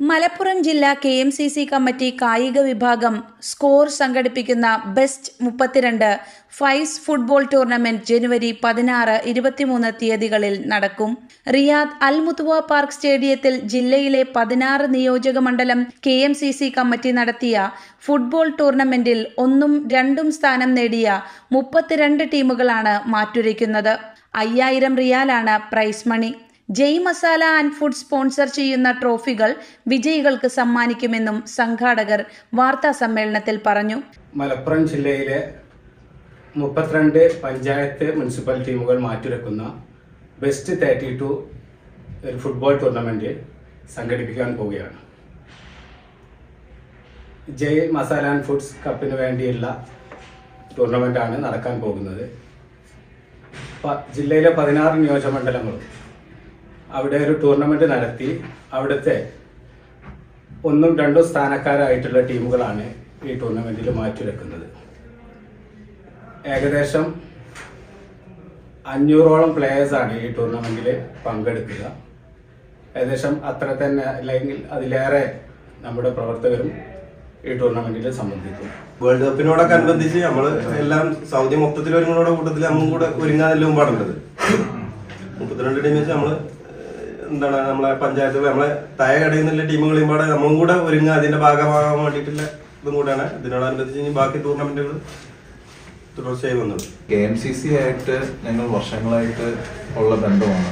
മലപ്പുറം ജില്ലാ K M C C committee കായിക വിഭാഗം സ്കോർ സംഘടിപ്പിക്കുന്ന ബെസ്റ്റ് മുപ്പത്തിരണ്ട് ഫൈസ് ഫുട്ബോൾ ടൂർണമെന്റ് ജനുവരി പതിനാറ് ഇരുപത്തിമൂന്ന് തീയതികളിൽ നടക്കും. റിയാദ് അൽ മുത്തുവ പാർക്ക് സ്റ്റേഡിയത്തിൽ ജില്ലയിലെ പതിനാറ് നിയോജക മണ്ഡലം K M C C committee നടത്തിയ ഫുട്ബോൾ ടൂർണമെന്റിൽ ഒന്നും രണ്ടും സ്ഥാനം നേടിയ മുപ്പത്തിരണ്ട് ടീമുകളാണ് മാറ്റുരയ്ക്കുന്നത്. അയ്യായിരം റിയാലാണ് prize money. Jai Masala and food sponsor ചെയ്യുന്ന ട്രോഫികൾ വിജയികൾക്ക് സമ്മാനിക്കുമെന്നും സംഘാടകർ വാർത്താ സമ്മേളനത്തിൽ പറഞ്ഞു. മലപ്പുറം ജില്ലയിലെ മുപ്പത്തിരണ്ട് പഞ്ചായത്ത് മുനിസിപ്പൽ ടീമുകൾ മാറ്റുരക്കുന്ന ബെസ്റ്റ് തേർട്ടി ടു ഒരു ഫുട്ബോൾ ടൂർണമെന്റ് സംഘടിപ്പിക്കാൻ പോവുകയാണ്. ജയ് മസാല ആൻഡ് ഫുഡ്സ് കപ്പിന് വേണ്ടിയുള്ള ടൂർണമെന്റാണ് നടക്കാൻ പോകുന്നത്. ജില്ലയിലെ പതിനാറ് നിയോജകമണ്ഡലങ്ങളും അവിടെ ഒരു ടൂർണമെന്റ് നടത്തി. അവിടുത്തെ ഒന്നും രണ്ടും സ്ഥാനക്കാരായിട്ടുള്ള ടീമുകളാണ് ഈ ടൂർണമെന്റിൽ മാറ്റിവെക്കുന്നത്. ഏകദേശം അഞ്ഞൂറോളം പ്ലേയേഴ്സാണ് ഈ ടൂർണമെന്റിൽ പങ്കെടുക്കുക. ഏകദേശം അത്ര തന്നെ അല്ലെങ്കിൽ അതിലേറെ നമ്മുടെ പ്രവർത്തകരും ഈ ടൂർണമെന്റിൽ സംബന്ധിക്കും. വേൾഡ് കപ്പിനോടൊക്കെ അനുബന്ധിച്ച് നമ്മൾ എല്ലാം സൗദി മൊത്തത്തിൽ ഒരുങ്ങുന്നോടെ കൂട്ടത്തിൽ നമ്മളും കൂടെ ഒരുങ്ങാനല്ലോ പാടുള്ളത് മുപ്പത്തിരണ്ട് ടീം വെച്ച് നമ്മൾ ഏഹ്, എന്താണ് നമ്മളെ പഞ്ചായത്ത് നമ്മളെ താഴെ കടയിൽ നിന്നുള്ള ടീമുകളെയും പാടെ നമ്മളും കൂടെ ഒരുങ്ങുക അതിന്റെ ഭാഗമാകാൻ വേണ്ടിയിട്ടുള്ള ഇതും കൂടെയാണ്. ഇതിനോടനുബന്ധിച്ച് ഇനി ബാക്കി ടൂർണമെന്റുകൾ തുടർച്ചയായി വന്നത് കെ എം സി സി ആയിട്ട് ഞങ്ങൾ വർഷങ്ങളായിട്ട് ഉള്ള ബന്ധമാണ്.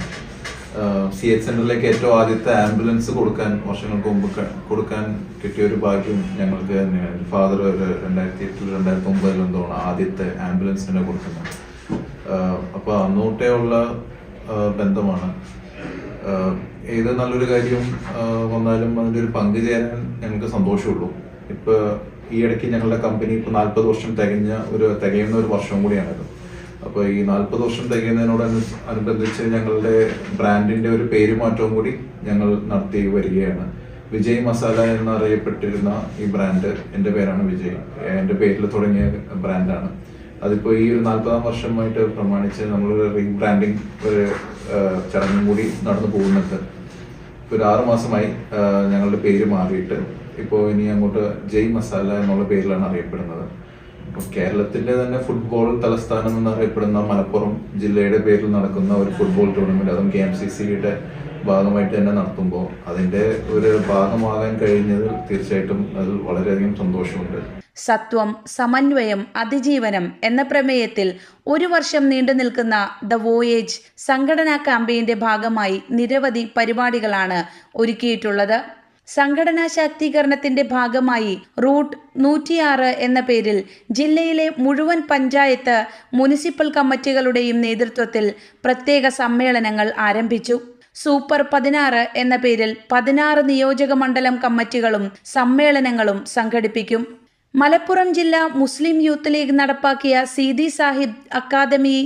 സി എച്ച് സെന്ററിലേക്ക് ഏറ്റവും ആദ്യത്തെ ആംബുലൻസ് കൊടുക്കാൻ വർഷങ്ങൾക്ക് മുമ്പ് കൊടുക്കാൻ കിട്ടിയ ഒരു ഭാഗ്യം ഞങ്ങൾക്ക് തന്നെയാണ്. ഫാദർ ഒരു രണ്ടായിരത്തി എട്ടിൽ രണ്ടായിരത്തി ഒമ്പതിൽ എന്തോണം ആദ്യത്തെ ആംബുലൻസിനെ കൊടുക്കുന്നത്. അപ്പോൾ അപ്പൊ അന്നോട്ടേ ഉള്ള ബന്ധമാണ്. ഏത് നല്ലൊരു കാര്യം വന്നാലും അതിന്റെ ഒരു പങ്ക് ചേരാൻ ഞങ്ങൾക്ക് സന്തോഷമുള്ളൂ. ഇപ്പൊ ഈ ഇടയ്ക്ക് ഞങ്ങളുടെ കമ്പനി ഇപ്പൊ നാല്പത് വർഷം തികഞ്ഞ ഒരു തികയുന്ന ഒരു വർഷം കൂടിയാണിത്. അപ്പോൾ ഈ നാല്പത് വർഷം തികയുന്നതിനോട് അനു- അനുബന്ധിച്ച് ഞങ്ങളുടെ ബ്രാൻഡിന്റെ ഒരു പേരുമാറ്റവും കൂടി ഞങ്ങൾ നടത്തി വരികയാണ്. വിജയ് മസാല എന്നറിയപ്പെട്ടിരുന്ന ഈ ബ്രാൻഡ് എന്റെ പേരാണ് വിജയ്. എന്റെ പേരിൽ തുടങ്ങിയ ബ്രാൻഡാണ്. അതിപ്പോൾ ഈ ഒരു നാല്പതാം വർഷമായിട്ട് പ്രമാണിച്ച് നമ്മൾ റീബ്രാൻഡിങ് ഒരു ചടങ്ങും കൂടി നടന്നു പോകുന്നുണ്ട്. ഇപ്പോൾ ഒരു ആറുമാസമായി ഞങ്ങളുടെ പേര് മാറിയിട്ട്. ഇപ്പോൾ ഇനി അങ്ങോട്ട് ജയ് മസാല എന്നുള്ള പേരിലാണ് അറിയപ്പെടുന്നത്. അപ്പോൾ കേരളത്തിന്റെ തന്നെ ഫുട്ബോൾ തലസ്ഥാനം എന്നറിയപ്പെടുന്ന മലപ്പുറം ജില്ലയുടെ പേരിൽ നടക്കുന്ന ഒരു ഫുട്ബോൾ ടൂർണമെന്റ് അതും കെ എം സി സിയുടെ ഭാഗമായിട്ട് തന്നെ നടത്തുമ്പോൾ അതിന്റെ ഒരു ഭാഗമാകാൻ കഴിഞ്ഞതിൽ തീർച്ചയായിട്ടും അതിൽ വളരെയധികം സന്തോഷമുണ്ട്. സത്വം സമന്വയം അതിജീവനം എന്ന പ്രമേയത്തിൽ ഒരു വർഷം നീണ്ടു നിൽക്കുന്ന ദ വോയേജ് സംഘടനാ ക്യാമ്പയിന്റെ ഭാഗമായി നിരവധി പരിപാടികളാണ് ഒരുക്കിയിട്ടുള്ളത്. സംഘടനാ ശാക്തീകരണത്തിന്റെ ഭാഗമായി റൂട്ട് നൂറ്റിയാറ് എന്ന പേരിൽ ജില്ലയിലെ മുഴുവൻ പഞ്ചായത്ത് മുനിസിപ്പൽ കമ്മിറ്റികളുടെയും നേതൃത്വത്തിൽ പ്രത്യേക സമ്മേളനങ്ങൾ ആരംഭിച്ചു. സൂപ്പർ പതിനാറ് എന്ന പേരിൽ പതിനാറ് നിയോജക മണ്ഡലം കമ്മിറ്റികളും സമ്മേളനങ്ങളും സംഘടിപ്പിക്കും. മലപ്പുറം ജില്ലാ മുസ്ലിം യൂത്ത് ലീഗ് നടപ്പാക്കിയ സീതി സാഹിബ് അക്കാദമി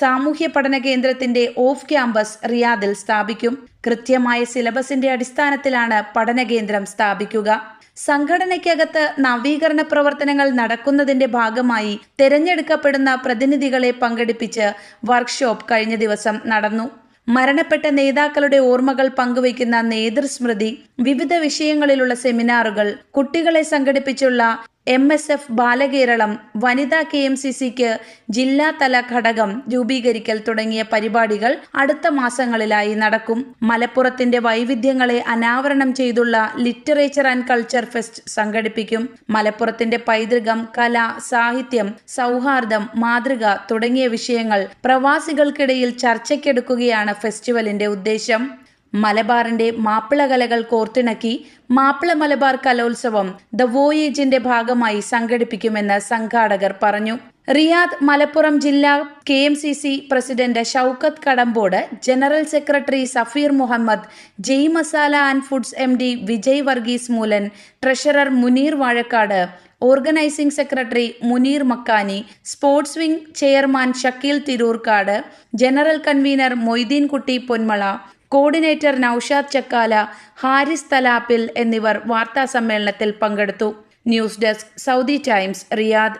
സാമൂഹ്യ പഠന കേന്ദ്രത്തിന്റെ ഓഫ് ക്യാമ്പസ് റിയാദിൽ സ്ഥാപിക്കും. കൃത്യമായ സിലബസിന്റെ അടിസ്ഥാനത്തിലാണ് പഠന കേന്ദ്രം സ്ഥാപിക്കുക. സംഘടനയ്ക്കകത്ത് നവീകരണ പ്രവർത്തനങ്ങൾ നടക്കുന്നതിന്റെ ഭാഗമായി തെരഞ്ഞെടുക്കപ്പെടുന്ന പ്രതിനിധികളെ പങ്കെടുപ്പിച്ച് വർക്ക്ഷോപ്പ് കഴിഞ്ഞ ദിവസം നടന്നു. മരണപ്പെട്ട നേതാക്കളുടെ ഓർമ്മകൾ പങ്കുവയ്ക്കുന്ന നേതൃസ്മൃതി വിവിധ വിഷയങ്ങളിലുള്ള സെമിനാറുകൾ കുട്ടികളെ സംഘടിപ്പിച്ചുള്ള എം എസ് എഫ് ബാലകേരളം വനിതാ കെ എം സി സിക്ക് ജില്ലാതല ഘടകം രൂപീകരിക്കൽ തുടങ്ങിയ പരിപാടികൾ അടുത്ത മാസങ്ങളിലായി നടക്കും. മലപ്പുറത്തിന്റെ വൈവിധ്യങ്ങളെ അനാവരണം ചെയ്തുള്ള ലിറ്ററേച്ചർ ആൻഡ് കൾച്ചർ ഫെസ്റ്റ് സംഘടിപ്പിക്കും. മലപ്പുറത്തിന്റെ പൈതൃകം കല സാഹിത്യം സൗഹാർദ്ദം മാതൃക തുടങ്ങിയ വിഷയങ്ങൾ പ്രവാസികൾക്കിടയിൽ ചർച്ചയ്ക്കെടുക്കുകയാണ് ഫെസ്റ്റിവലിന്റെ ഉദ്ദേശം. മലബാറിന്റെ മാപ്പിള കലകൾ കോർത്തിണക്കി മാപ്പിള മലബാർ കലോത്സവം ദ വോയേജിന്റെ ഭാഗമായി സംഘടിപ്പിക്കുമെന്ന് സംഘാടകർ പറഞ്ഞു. റിയാദ് മലപ്പുറം ജില്ലാ K M C C president Shoukath Kadampode general secretary Safeer Muhammad Jai Masala and foods M D Vijay Varghese Moolan treasurer Muneer Vazhakkad organising secretary Muneer Makkani sports wing chairman Shakeel Tirurkad general convener Moideenkutty Ponmala coordinator Noushad Chakkala Haris Thalappil എന്നിവർ വാർത്താ സമ്മേളനത്തിൽ പങ്കെടുത്തു. News desk Saudi Times Riyadh.